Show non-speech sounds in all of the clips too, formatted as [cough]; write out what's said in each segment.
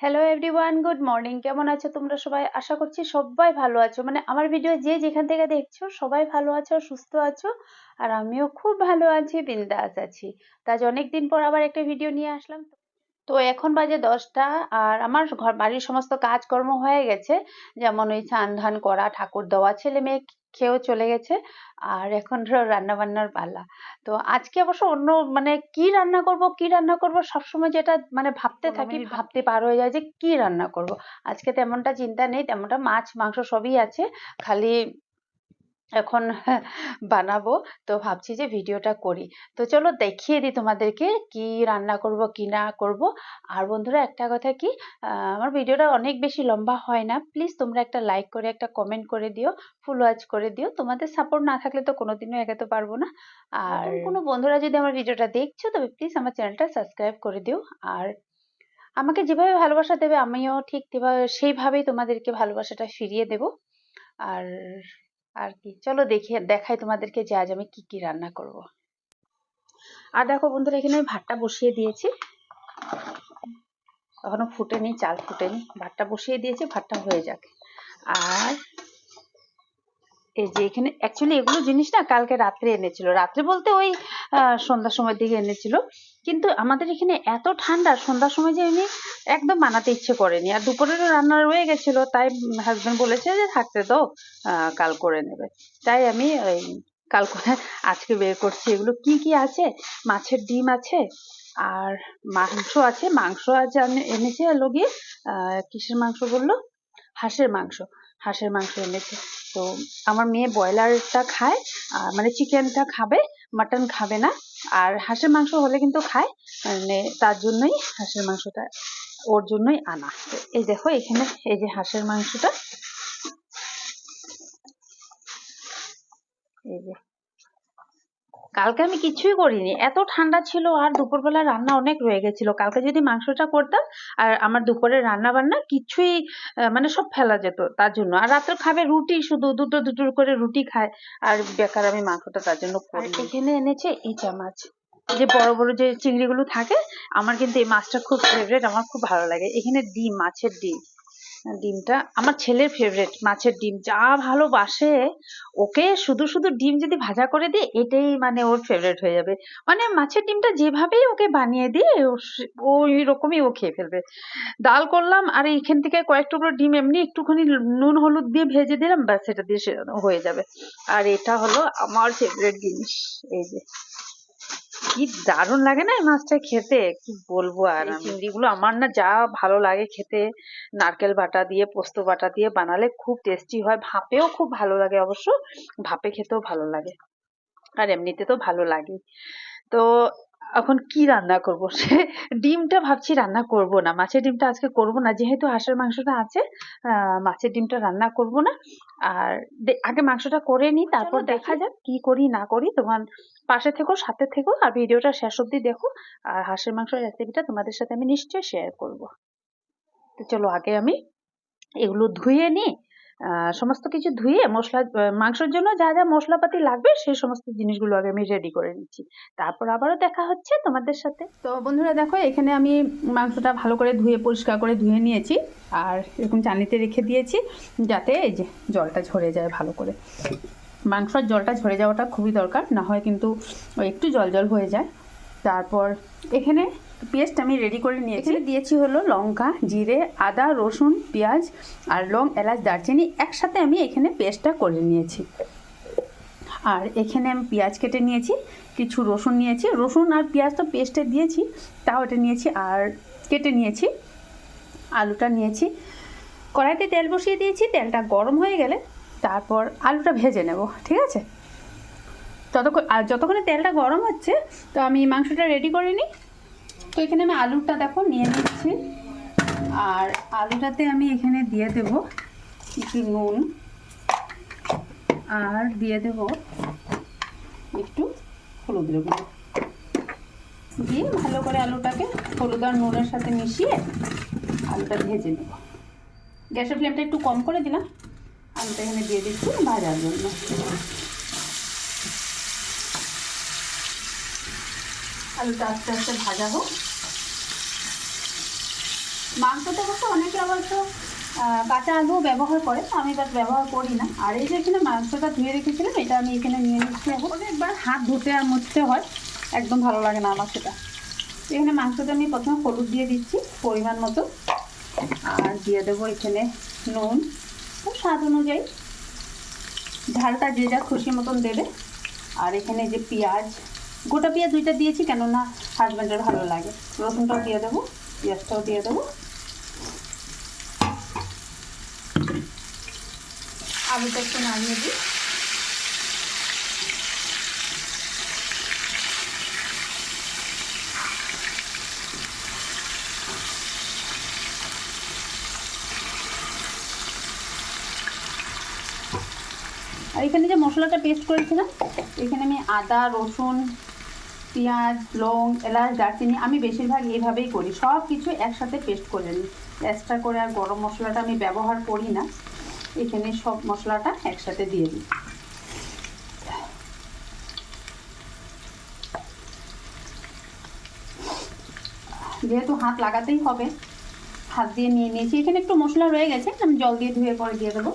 Hello everyone good morning কেমন আছো তোমরা সবাই? আশা করছি সবাই ভালো আছো। মানে আমার ভিডিও যে যেখান থেকে দেখছ, সবাই ভালো আছো, সুস্থ আছো, আর আমিও খুব ভালো আছি, বিন্দাস আছি। তাজ অনেকদিন পর আবার একটা ভিডিও নিয়ে আসলাম। তো এখন বাজে দশটা আর আমার ঘর বাড়ির সমস্ত কাজকর্ম হয়ে গেছে। যেমন ওই স্নান ধান করা ঠাকুর দেওয়া ছেলে মেয়ে খেয়েও চলে গেছে। আর এখন ধরো রান্না বান্নার পালা। তো আজকে অবশ্য অন্য মানে কি রান্না করব কি রান্না করব সবসময় যেটা মানে ভাবতে থাকি ভাবতে পার হয়ে যায় যে কি রান্না করব। আজকে তেমনটা চিন্তা নেই তেমনটা মাছ মাংস সবই আছে। খালি এখন [laughs] বানাবো। তো ভাবছি যে ভিডিওটা করি। তো চলো দেখিয়ে দিই তোমাদেরকে কি রান্না করব কি না করব। আর বন্ধুরা একটা কথা কি আমার ভিডিওটা অনেক বেশি লম্বা হয় না। প্লিজ তোমরা একটা লাইক করে একটা কমেন্ট করে দিও ফুল ওয়াচ করে দিও। তোমাদের সাপোর্ট না থাকলে তো কোনোদিনও এগাতে পারব না। আর কোনো বন্ধুরা যদি আমার ভিডিওটা দেখছ তবে প্লিজ আমার চ্যানেলটা সাবস্ক্রাইব করে দিও। আর আমাকে যেভাবে ভালোবাসা দেবে আমিও ঠিক সেইভাবেই তোমাদেরকে ভালোবাসাটা ফিরিয়ে দেব। আর আর কি। চলো দেখি, দেখাই তোমাদেরকে যে আজ আমি কি কি রান্না করব। আর দেখো বন্ধুরা, এখানে আমি ভাতটা বসিয়ে দিয়েছি। এখনও ফুটেনি, চাল ফুটেনি। ভাতটা বসিয়ে দিয়েছি, ভাতটা হয়ে যাক। আর এই যে এখানে অ্যাকচুয়ালি এগুলো জিনিস না কালকে রাত্রে এনেছিল। রাত্রে বলতে ওই সন্ধ্যার সময় দিকে এনেছিল। কিন্তু আমাদের এখানে এত ঠান্ডা সন্ধ্যার সময় যে আমি একদম বানাতে ইচ্ছে করেনি। আর দুপুরেরও রান্না রয়ে গেছিল তাই হাজবেন্ড বলেছে যে থাকতে আহ, কাল করে নেবে। তাই আমি ওই কাল করে আজকে বের করছি। এগুলো কি কি আছে? মাছের ডিম আছে আর মাংস আছে। মাংস আজ আমি এনেছে লগিয়ে আহ কিসের মাংস বলল? হাঁসের মাংস। হাঁসের মাংস এনেছে। তো আমার মেয়ে ব্রয়লারটা খায় মানে চিকেনটা খাবে, মাটন খাবে না, আর হাঁসের মাংস হলে কিন্তু খায় মানে তার জন্যই হাঁসের মাংসটা, ওর জন্যই আনা। এই দেখো এখানে, এই যে হাঁসের মাংসটা এই যে কালকে আমি কিছুই করিনি। এত ঠান্ডা ছিল আর দুপুরবেলা রান্না অনেক রয়ে গেছিল। কালকে যদি মাংসটা করতাম আর আমার দুপুরে রান্না বান্না কিছুই মানে সব ফেলা যেত তার জন্য। আর রাত্রে খাবে রুটি শুধু দুটো দুটো করে রুটি খায়। আর বেকার আমি মাংসটা তার জন্য করি এখানে এনেছে ইচা মাছ। যে বড় বড় যে চিংড়িগুলো থাকে আমার কিন্তু এই মাছটা খুব ফেভারিট আমার খুব ভালো লাগে। এখানে ডিম মাছের ডিম। ডিমটা আমার ছেলের ফেভারিট মাছের ডিম। যা ভালোবাসে, ওকে শুধু শুধু ডিম যদি ভাজা করে দিই, এটাই মানে ওর ফেভারিট হয়ে যাবে। মানে মাছের ডিমটা যেভাবেই ওকে বানিয়ে দিই ওই রকমই ও খেয়ে ফেলবে। ডাল করলাম, আর এইখান থেকে কয়েক টুকরো ডিম এমনি একটুখানি নুন হলুদ দিয়ে ভেজে দিলাম, ব্যাস এটা দিয়ে হয়ে যাবে। আর এটা হলো আমার ফেভারিট জিনিস, এই যে। কি দারুণ লাগে না এই মাছটা খেতে? কি বলব আর চিংড়ি চিংড়িগুলো আমার না যা ভালো লাগে খেতে নারকেল বাটা দিয়ে পোস্ত বাটা দিয়ে বানালে খুব টেস্টি হয়। ভাপেও খুব ভালো লাগে অবশ্য ভাপে খেতেও ভালো লাগে। আর এমনিতে তো ভালো লাগে তো এখন কি রান্না করব? [laughs] সে ডিমটা ভাবছি রান্না করব না। মাছের ডিমটা আজকে করব না। যেহেতু হাঁসের মাংসটা আছে আহ, মাছের ডিমটা রান্না করব না। আর আগে মাংসটা করে নিই তারপর দেখা। যাক কি করি না করি। তোমার পাশে থেকো সাথে থেকো আর ভিডিওটা শেষ অবধি দেখো। আর হাঁসের মাংসের রেসিপিটা তোমাদের সাথে আমি নিশ্চয়ই শেয়ার করব। তো চলো আগে আমি এগুলো ধুয়ে নিই সমস্ত কিছু ধুয়ে মশলা মাংসের জন্য যা যা মশলাপাতি লাগবে সেই সমস্ত জিনিসগুলো আগে আমি রেডি করে নিচ্ছি। তারপর আবারও দেখা হচ্ছে তোমাদের সাথে। তো বন্ধুরা দেখো, এখানে আমি মাংসটা ভালো করে ধুয়ে, পরিষ্কার করে ধুয়ে নিয়েছি আর এরকম চানিতে রেখে দিয়েছি যাতে এই যে জলটা ঝরে যায় ভালো করে। মাংসর জলটা ঝরে যাওয়াটা খুবই দরকার, না হয় কিন্তু একটু জল জল হয়ে যায়। তারপর এখানে পেস্ট আমি রেডি করে নিয়েছি। দিয়েছি হলো লঙ্কা, জিরে, আদা, রসুন, পেঁয়াজ আর লং এলাচ, দারচিনি একসাথে আমি এখানে পেস্টটা করে নিয়েছি। আর এখানে আমি পেঁয়াজ কেটে নিয়েছি, কিছু রসুন নিয়েছি। রসুন আর পেঁয়াজ তো পেস্টে দিয়েছি, তাও এটা নিয়েছি আর কেটে নিয়েছি। আলুটা নিয়েছি। কড়াইতে তেল বসিয়ে দিয়েছি, তেলটা গরম হয়ে গেলে তারপর আলুটা ভেজে নেব, ঠিক আছে? ততক্ষণ আর যতক্ষণে তেলটা গরম হচ্ছে, তো আমি মাংসটা রেডি করে নিই। তো এখানে আমি আলুটা দেখো নিয়ে নিচ্ছি। আর আলুটাতে আমি এখানে দিয়ে দেব একটু নুন। আর দিয়ে দেব একটু হলুদ গুঁড়ো। দিয়ে ভালো করে আলুটাকে হলুদ আর নুনের সাথে মিশিয়ে আলুটা ভেজে নেব। গ্যাসের ফ্লেমটা একটু কম করে দিলাম। আলুটা এখানে দিয়ে দিচ্ছি ভাজার জন্য। আলুটা আস্তে আস্তে ভাজা হোক। মাংসতে অবশ্য অনেকে অবশ্য আহ, কাঁচা আলু ব্যবহার করে আমি বাট ব্যবহার করি না। আর এই যে এখানে মাংসটা ধুয়ে রেখেছিলাম এটা আমি এখানে নিয়ে নিচ্ছি অনেকবার হাত ধুতে আর মুছতে হয় একদম ভালো লাগে না আমার সেটা। এখানে মাংসটা আমি প্রথমে হলুদ দিয়ে দিচ্ছি পরিমাণ মতো। আর দিয়ে দেবো এখানে নুন। স্বাদ অনুযায়ী। ঝালটা যে যা খুশি মতন দেবে। আর এখানে যে পেঁয়াজ গোটা পেঁয়াজ দুইটা দিয়েছি কেননা হাজব্যান্ডের ভালো লাগে। রসুনটাও দিয়ে দেবো পেঁয়াজটাও দিয়ে দেবো। আলুটা একটু নামিয়ে দিই। আর এখানে যে মশলাটা পেস্ট করেছিলাম, এখানে আমি আদা, রসুন, পেঁয়াজ লং এলাচ, দারচিনি আমি বেশিরভাগ এইভাবেই করি। সব কিছু একসাথে পেস্ট করে নিই। এক্সট্রা করে আর গরম মশলাটা আমি ব্যবহার করি না। এখানে সব মশলাটা একসাথে দিয়ে দিই। যেহেতু হাত লাগাতেই হবে, হাত দিয়ে নিয়ে নিয়েছি। এখানে একটু মশলা রয়ে গেছে, আমি জল দিয়ে ধুয়ে পরে দিয়ে দেবো।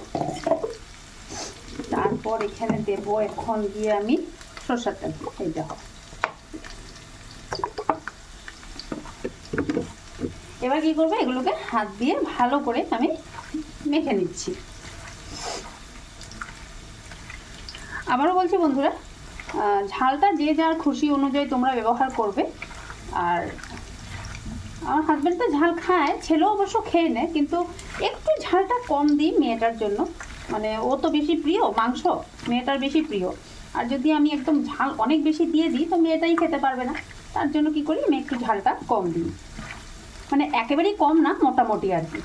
তারপর এখানে দেব এখন দিয়ে আমি সরষের তেল, এই দেখো। এবার কি করব? এগুলোকে হাত দিয়ে ভালো করে আমি মেখে নিচ্ছি। আবারও বলছি বন্ধুরা ঝালটা যে যার খুশি অনুযায়ী তোমরা ব্যবহার করবে। আর আমার হাজব্যান্ড তো ঝাল খায়, ছেলেও অবশ্য খেয়ে নেয়, কিন্তু একটু ঝালটা কম দিই মেয়েটার জন্য। মানে ও তো বেশি প্রিয়, মাংস মেয়েটার বেশি প্রিয়। আর যদি আমি একদম ঝাল অনেক বেশি দিয়ে দিই, তো মেয়েটাই খেতে পারবে না। তার জন্য কি করি, আমি একটু ঝালটা কম দিই। মানে একেবারেই কম না, মোটামুটি আর কি।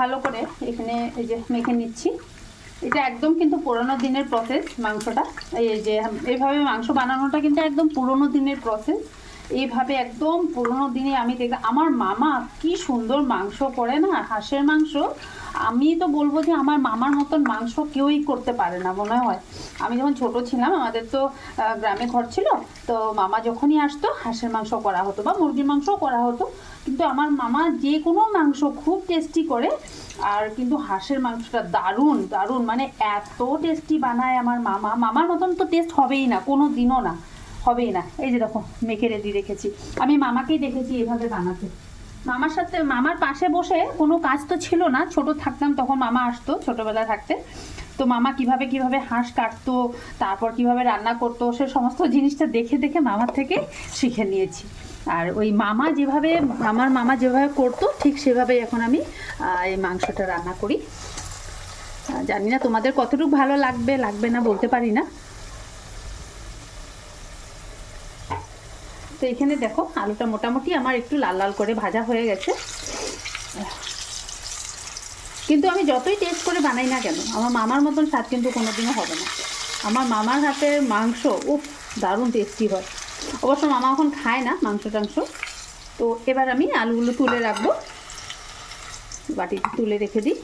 ভালো করে এখানে এই যে মেখে নিচ্ছি। এটা একদম কিন্তু পুরোনো দিনের প্রসেস মাংসটা। এই যে এইভাবে মাংস বানানোটা কিন্তু একদম পুরোনো দিনের প্রসেস এইভাবে একদম পুরোনো দিনে আমি দেখ, আমার মামা কি সুন্দর মাংস করে না, হাঁসের মাংস। আমি তো বলব যে আমার মামার মতন মাংস কেউই করতে পারে না, মনে হয়। আমি যখন ছোট ছিলাম, আমাদের তো গ্রামে ঘর ছিল, তো মামা যখনই আসতো, হাঁসের মাংস করা হতো বা মুরগির মাংসও করা হতো। কিন্তু আমার মামা যে কোনো মাংস খুব টেস্টি করে, আর কিন্তু হাঁসের মাংসটা দারুণ দারুণ। মানে এত টেস্টি বানায় আমার মামা। মামার মতন তো টেস্ট হবেই না, কোনো দিনও না, হবেই না। এই যে দেখো, মেখে রেডি রেখেছি। আমি মামাকেই দেখেছি এভাবে বানাতে। মামার সাথে, মামার পাশে বসে কোনো কাজ তো ছিল না। ছোট থাকতাম, তখন মামা আসতো ছোটবেলা থাকতে। তো মামা কীভাবে কীভাবে হাঁস কাটতো, তারপর কীভাবে রান্না করতো, সে সমস্ত জিনিসটা দেখে দেখে মামার থেকে শিখে নিয়েছি। আর ওই মামা যেভাবে, আমার মামা যেভাবে করতো, ঠিক সেভাবেই এখন আমি এই মাংসটা রান্না করি। জানি না তোমাদের কতটুকু ভালো লাগবে লাগবে না বলতে পারি না। তো এখানে দেখো, আলুটা মোটামুটি আমার একটু লাল লাল করে ভাজা হয়ে গেছে। কিন্তু আমি যতই টেস্ট করে বানাই না কেন, আমার মামার মতন স্বাদ কিন্তু কোনোদিনও হবে না। আমার মামার হাতের মাংস, উফ, দারুণ টেস্টি হয়। অবশ্য মামা এখন খায় না মাংস টাংস। তো এবার আমি আলুগুলো তুলে রাখব। বাটিতে তুলে রেখে দিই।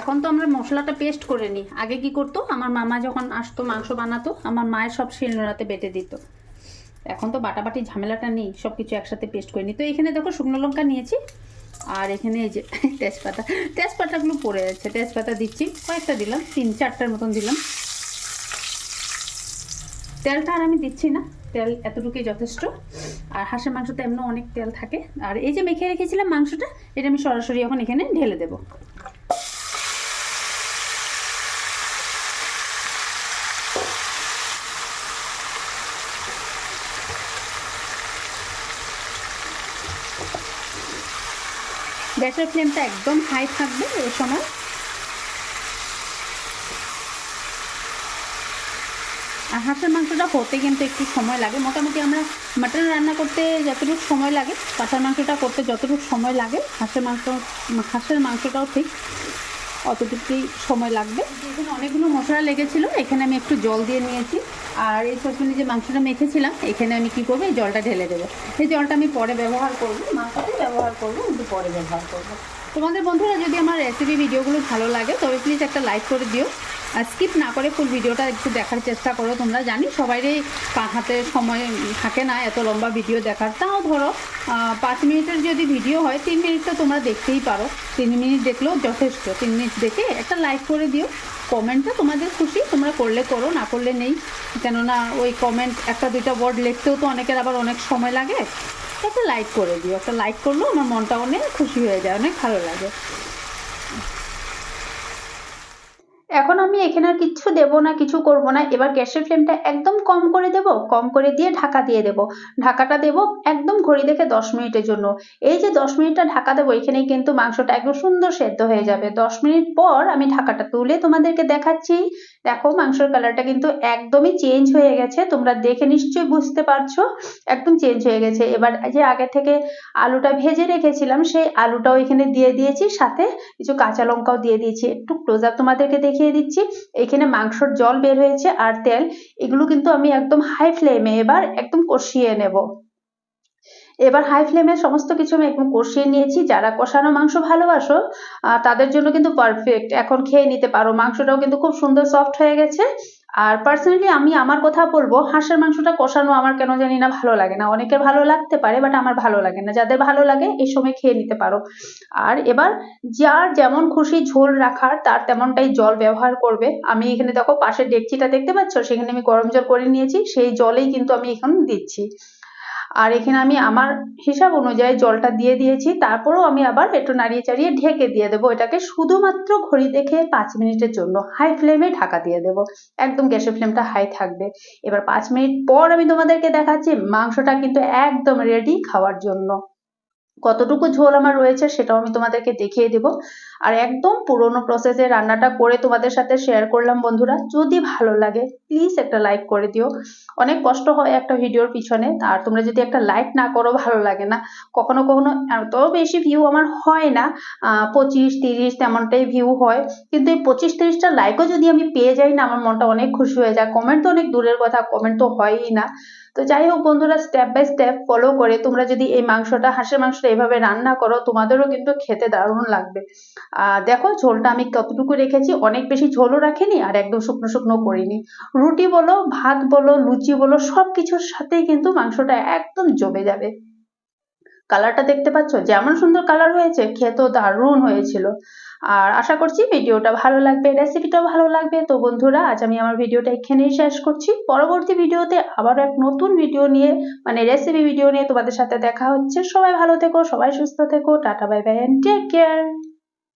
এখন তো আমরা মশলাটা পেস্ট করে নিই। আগে কি করতো? আমার মামা যখন আসতো, মাংস বানাতো, আমার মায়ের সব শিলনোড়াতে বেটে দিত। এখন তো বাটাবাটি ঝামেলাটা নেই সব কিছু একসাথে পেস্ট করে নিই। তো এখানে দেখো শুকনো লঙ্কা নিয়েছি। আর এখানে এই যে [laughs] তেজপাতা। তেজপাতাগুলো পড়ে যাচ্ছে তেজপাতা দিচ্ছি। কয়েকটা দিলাম, তিন চারটার মতন দিলাম। তেলটা আর আমি দিচ্ছি না। তেল এতটুকুই যথেষ্ট। আর হাঁসের মাংসতে এমন অনেক তেল থাকে। আর এই যে মেখে রেখেছিলাম মাংসটা, এটা আমি সরাসরি এখন এখানে ঢেলে দেবো। গ্যাসের ফ্লেমটা একদম হাই থাকবে এই সময়। হাঁসের মাংসটা হতে কিন্তু একটু সময় লাগে। মোটামুটি আমরা মাটন রান্না করতে যতটুকু সময় লাগে কাঁচার মাংসটা করতে যতটুকু সময় লাগে, হাঁসের মাংস, হাঁসের মাংসটাও ঠিক অতটুকুই সময় লাগবে। এখানে অনেকগুলো মশলা লেগেছিল, এখানে আমি একটু জল দিয়ে নিয়েছি। আর এই সসপ্যানে যে মাংসটা মেখেছিলাম, এখানে আমি কি করব, এই জলটা ঢেলে দেবো। এই জলটা আমি পরে ব্যবহার করব, মাংসতে ব্যবহার করব, কিন্তু পরে ব্যবহার করব। তোমাদের বন্ধুরা যদি আমার রেসিপি ভিডিওগুলো ভালো লাগে, তবে প্লিজ একটা লাইক করে দিও। স্কিপ না করে ফুল ভিডিওটা একটু দেখার চেষ্টা করো তোমরা। জানি সবাইরই হাতে সময় থাকে না এত লম্বা ভিডিও দেখার। তাও ধরো পাঁচ মিনিটের যদি ভিডিও হয়, তিন মিনিট তো তোমরা দেখতেই পারো। তিন মিনিট দেখলেও যথেষ্ট। তিন মিনিট দেখে একটা লাইক করে দিও। কমেন্টটা তোমাদের খুশি, তোমরা করলে করো, না করলে নেই। কেননা ওই কমেন্ট একটা দুইটা ওয়ার্ড লিখতেও তো অনেকের আবার অনেক সময় লাগে। একটা লাইক করে দিও। একটা লাইক করলেও আমার মনটা অনেক খুশি হয়ে যায়, অনেক ভালো লাগে। এখন আমি এখানে আর কিচ্ছু দেবো না, কিছু করব না। এবার গ্যাসের ফ্লেমটা একদম কম করে দেব, কম করে দিয়ে ঢাকা দিয়ে দেব। ঢাকাটা দেব একদম ঘড়ি দেখে দশ মিনিটের জন্য। এই যে দশ মিনিটটা ঢাকা দেবো, এখানেই কিন্তু মাংসটা একদম সুন্দর সেদ্ধ হয়ে যাবে। দশ মিনিট পর আমি ঢাকাটা তুলে তোমাদেরকে দেখাচ্ছি। দেখো মাংসের কালারটা কিন্তু একদমই চেঞ্জ হয়ে গেছে। তোমরা দেখে নিশ্চয়ই বুঝতে পারছ, একদম চেঞ্জ হয়ে গেছে। এবার যে আগে থেকে আলুটা ভেজে রেখেছিলাম, সেই আলুটাও এখানে দিয়ে দিয়েছি। সাথে কিছু কাঁচা লঙ্কাও দিয়ে দিয়েছি। একটু ক্লোজ আপ তোমাদেরকে দেখিয়ে দিচ্ছি। এখানে মাংসর জল বের হয়েছে আর তেল। এগুলো কিন্তু আমি একদম হাই ফ্লেমে এবার একদম কষিয়ে নেব। এবার হাই ফ্লেমে সমস্ত কিছু আমি একদম কষিয়ে নিয়েছি। যারা কষানো মাংস ভালোবাসো তাদের জন্য কিন্তু পারফেক্ট এখন খেয়ে নিতে পারো। মাংসটাও কিন্তু খুব সুন্দর সফট হয়ে গেছে। আর পার্সোনালি আমি আমার কথা বলব, হাঁসের মাংসটা কষানো আমার কেন জানি না ভালো লাগে না। অনেকের ভালো লাগতে পারে বাট আমার ভালো লাগে না। যাদের ভালো লাগে, এই সময় খেয়ে নিতে পারো। আর এবার যার যেমন খুশি ঝোল রাখার, তার তেমনটাই জল ব্যবহার করবে। আমি এখানে দেখো, পাশের ডেকচিটা দেখতে পাচ্ছ? সেখানে আমি গরম জল করে নিয়েছি, সেই জলেই কিন্তু আমি এখন দিচ্ছি। আর এখানে আমি আমার হিসাব অনুযায়ী জলটা দিয়ে দিয়েছি, তারপরেও আমি আবার একটু নাড়িয়ে চাড়িয়ে ঢেকে দিয়ে দেবো। এটাকে শুধুমাত্র ঘড়ি দেখে পাঁচ মিনিটের জন্য হাই ফ্লেমে ঢাকা দিয়ে দেবো। একদম গ্যাসের ফ্লেমটা হাই থাকবে। এবার পাঁচ মিনিট পর আমি তোমাদেরকে দেখাচ্ছি, মাংসটা কিন্তু একদম রেডি খাওয়ার জন্য। কতটুকু ঝোল আমার রয়েছে সেটাও আমি তোমাদেরকে দেখিয়ে দেব। আর একদম পুরোনো প্রসেসে রান্নাটা করে তোমাদের সাথে শেয়ার করলাম বন্ধুরা। যদি ভালো লাগে প্লিজ একটা লাইক করে দিও। অনেক কষ্ট হয় একটা ভিডিওর পিছনে। আর তোমরা যদি একটা লাইক না করো, ভালো লাগে না। কখনো কখনো এত বেশি ভিউ আমার হয় না। পঁচিশ, তিরিশ তেমনটাই ভিউ হয়। কিন্তু এই পঁচিশ, তিরিশটা লাইকও যদি আমি পেয়ে যাই না, আমার মনটা অনেক খুশি হয়ে যায়। কমেন্ট তো অনেক দূরের কথা কমেন্ট তো হয়ই না। তো যাই হোক বন্ধুরা স্টেপ বাই স্টেপ ফলো করে তোমরা যদি এই মাংসটা, হাঁসের মাংসটা এভাবে রান্না করো, তোমাদেরও কিন্তু খেতে দারুণ লাগবে। আহ দেখো, ঝোলটা আমি কতটুকু রেখেছি, অনেক বেশি ঝোলও রাখিনি আর একদম শুকনো শুকনো করিনি। রুটি বলো, ভাত বলো, লুচি বলো সব কিছুর সাথেই কিন্তু মাংসটা একদম জমে যাবে। কালারটা দেখতে পাচ্ছ? যেমন সুন্দর কালার হয়েছে, খেতেও দারুণ হয়েছিল। আর আশা করছি ভিডিওটা ভালো লাগবে রেসিপিটাও ভালো লাগবে। তো বন্ধুরা, আজ আমি আমার ভিডিওটা এখানেই শেষ করছি। পরবর্তী ভিডিওতে আবার এক নতুন ভিডিও নিয়ে মানে রেসিপি ভিডিও নিয়ে তোমাদের সাথে দেখা হচ্ছে। সবাই ভালো থেকো, সবাই সুস্থ থেকো। Tata bye bye and take care